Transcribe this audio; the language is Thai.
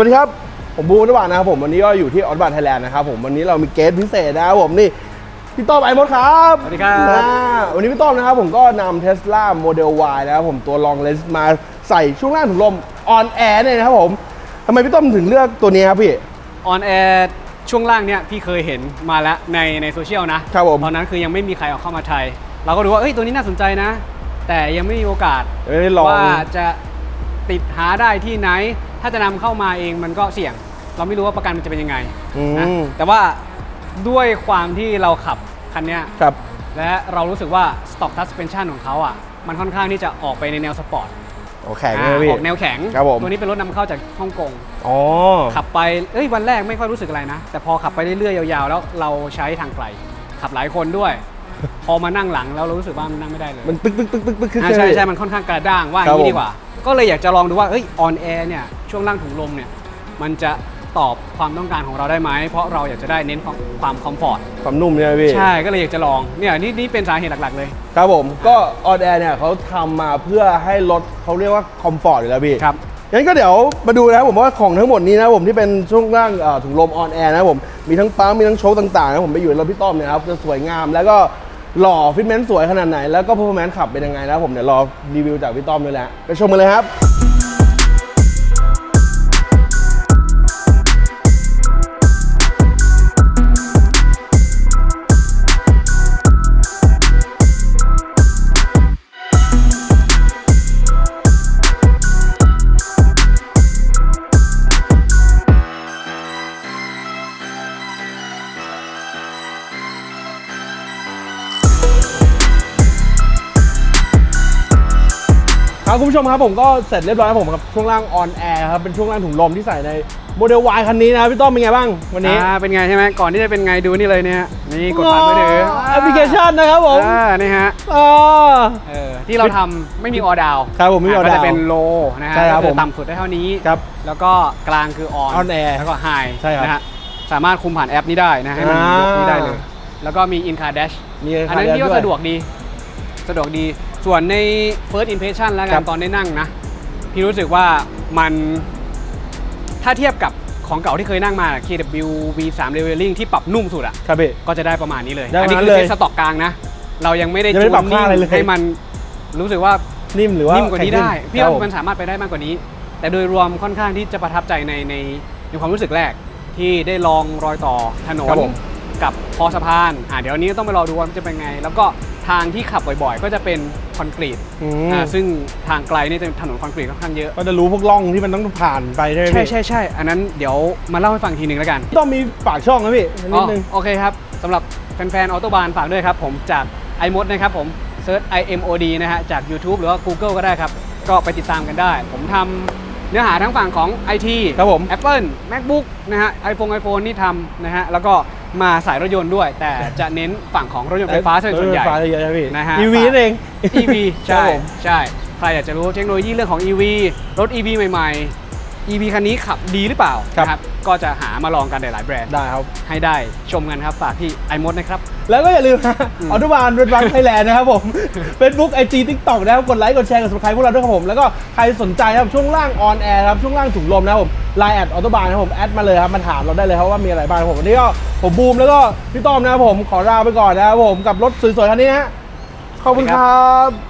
สวัสดีครับ ผมบูมนวัฒน์นะครับผมวันนี้ก็อยู่ที่ออ t บ a ไทยแลนด์นะครับผมวันนี้เรามีเกสพิเศษนะครับผมนี่พี่ต้อมไอมดครับสวัสดีครับอ่าวันนี้พี่ต้อมนะครับผมก็นำ Tesla Model Y นะครับผมตัว Long Range มาใส่ช่วงล่างถุงลม On Air เนี่ยนะครับผมทำไมพี่ต้อมถึงเลือกตัวนี้ครับพี่ออนแอร์ช่วงล่างเนี่ยพี่เคยเห็นมาแล้วในในโซเชียลนะครับผมตอนนั้นคือยังไม่มีใครเอาเข้ามาไทย เราก็ดูว่าเอ้ยตัวนี้น่าสนใจนะ แต่ยังไม่มีโอกาสไม่ได้ลองว่าจะติดหาได้ที่ไหน ถ้าจะนำเข้ามาเองมันก็เสี่ยง เราไม่รู้ว่าประกันมันจะเป็นยังไงอืมนะแต่ว่าด้วยความที่เราขับคันเนี้ย ครับ และเรารู้สึกว่า Stock Suspension ของเขาอะ มันค่อนข้างที่จะออกไปในแนวสปอร์ตโอแข็งเลยพี่ ออกแนวแข็ง ครับผม ตัวนี้เป็นรถนำเข้าจากฮ่องกง อ๋อ ขับไป เอ้ย วันแรกไม่ค่อยรู้สึกอะไรนะ แต่พอขับไปเรื่อยๆ ยาวๆ แล้วเราใช้ทางไกล ขับหลายคนด้วย พอมานั่งหลังแล้วเรารู้สึกว่ามันนั่งไม่ได้เลยมันตึ๊กตึ๊กตึ๊กตึกตึกขึ้นอ่าใช่ใช่มันค่อนข้างกระด้างว่าอครับย่างนี้ดีกว่า ก็เลยอยากจะลองดูว่าเอ้ยออนแอร์เนี่ยช่วงล่างถุงลมเนี่ยมันจะตอบความต้องการของเราได้ไหมเพราะเราอยากจะได้เน้นความความคอมฟอร์ตความนุ่มเนี่ยพี่ ใช่ก็เลยอยากจะลองเนี่ยนี่นี่เป็นสาเหตุหลักๆเลย ครับผมก็ออ d แอร์เนี่ยเขาทำมาเพื่อให้รถเขาเรียกว่าคอมฟอร์ตอยู่แล้วพี่ครับ งั้นก็เดี๋ยวมาดูนะครับผมว่าของทั้งหมดนี้นะครับผมที่เป็นช่วงล่างเอ่อถุงลมออนแอร์นะครับผมมีทั้งปั๊มมีทั้งโชว์ต่างๆนะครับผมไปอยู่ในรถพี่ต้อมเนี่ยนะครับจะสวยงามแล้วก็ หล่อฟิตเมนต์สวยขนาดไหน แล้วก็เพอร์ฟอร์แมนซ์ขับเป็นยังไงนะผมเดี๋ยวรอรีวิวจากพี่ต้อมด้วยแหละไปชมกันเลยครับ ครับคุณผู้ชมครับผมก็เสร็จเรียบร้อยครับผมกับช่วงล่างออนแอร์ครับเป็นช่วงล่างถุงลมที่ใส่ในโมเดล Y คันนี้นะครับพี่ต้อมเป็นไงบ้างวันนี้อ่าเป็นไงใช่ไหมก่อนที่จะเป็นไงดูนี่เลยเนี่ยนี่กดผ่านมือถือแอปพลิเคชันนะครับผมอ่านี่ฮะอ่าเออที่เราทำไม่มีออดาวครับผมไม่มี all ก็จะ down เป็นโลนะฮะใช่ครับก็คือผมต่ำสุดได้เท่านี้ครับแล้วก็กลางคือออน on air แล้วก็ไฮใช่ครับนะฮะสามารถคุมผ่านแอปนี้ได้นะให้มันอ่ายกนี้ได้เลย แล้วก็มี in car dash มีอันนั้นที่ว่าสะดวกดี สะดวกดี ส่วนใน first impression แล้วกัครันบตอนได้นั่งนะ พี่รู้สึกว่ามันถ้าเทียบกับของเก่าที่เคยนั่งมา KW V3 Leveling ที่ปรับนุ่มสุดอะครับพี่ ก็จะได้ประมาณนี้เลย ได้อันนี้ประมาณคือเลยเซ็ตสต็อกกลางนะ เรายังไม่ได้ยังไม่ได้ปรับจูนค่าอะไรเลย ให้มันรู้สึกว่า นิ่มหรือว่านิ่มกว่านี้ได้แข็งขึ้พี่ว่าครับผมันสามารถไปได้มากกว่านี้ แต่โดยรวมค่อนข้างที่จะประทับใจในในในความรู้สึกแรกที่ได้ลองรอยต่อถนครันบผม กับคอสะพานอ่าเดี๋ยวนี้ต้องไปรอดูว่ามันจะเป็นไง แล้วก็ทางที่ขับบ่อยๆ ก็จะเป็นคอนกรีตอืมอ่าซึ่งทางไกลนี่จะเป็นถนนคอนกรีตค่อนข้างเยอะก็จะรู้พวกร่องที่มันต้องผ่านไปใช่ไหมใช่พี่ใช่ใช่อันนั้นเดี๋ยวมาเล่าให้ฟังทีหนึ่งแล้วกันต้องมีฝากช่องนะพี่นิดนึง อ๋อโอเคครับสำหรับแฟนๆออโตบานฝากด้วยครับ ผมจาก iMod นะครับผมเซิร์ช IMOD นะฮะจาก YouTube หรือว่า Google ก็ได้ครับ ก็ไปติดตามกันได้ ผมทำเนื้อหาทั้งฝั่งของ IT ครับผม Apple MacBook นะฮะ iPhone iPhone นี่ทำนะฮะแล้วก็ มาสายรถยนต์ด้วย แต่จะเน้นฝั่งของรถยนต์ไฟฟ้าซะเป็นส่วนใหญ่ รถไฟฟ้าเยอะนะพี่นะฮะ EV นั่นเอง EV ใช่ครับผมใช่ใครอยากจะรู้เทคโนโลยีเรื่องของ EV รถ EV ใหม่ๆ EV คันนี้ขับดีหรือเปล่าครับ นะก็จะหามาลองกันหลายๆแบรนด์ได้ครับ ให้ได้ชมกันครับ ฝากที่ iMod นะครับ แล้วก็อย่าลืมนะอืมออโตบานรถบังไทยแลนด์นะครับผม Facebook IG TikTok นะครับ กดไลค์ กดแชร์ กด subscribe พวกเราด้วยครับผม แล้วก็ใครสนใจนะครับ ช่วงล่างออนแอร์ครับ ช่วงล่างถุงลมนะครับผม ไลน์แอดออโตบานนะครับผม แอดมาเลยครับ มาถามเราได้เลยครับว่ามีอะไรบ้างครับผม วันนี้ก็ผมบูมแล้วก็พี่ต้อมนะครับผม ขอลาไปก่อนนะครับผม กับรถสวยๆคันนี้นะฮะ ขอบคุณครับ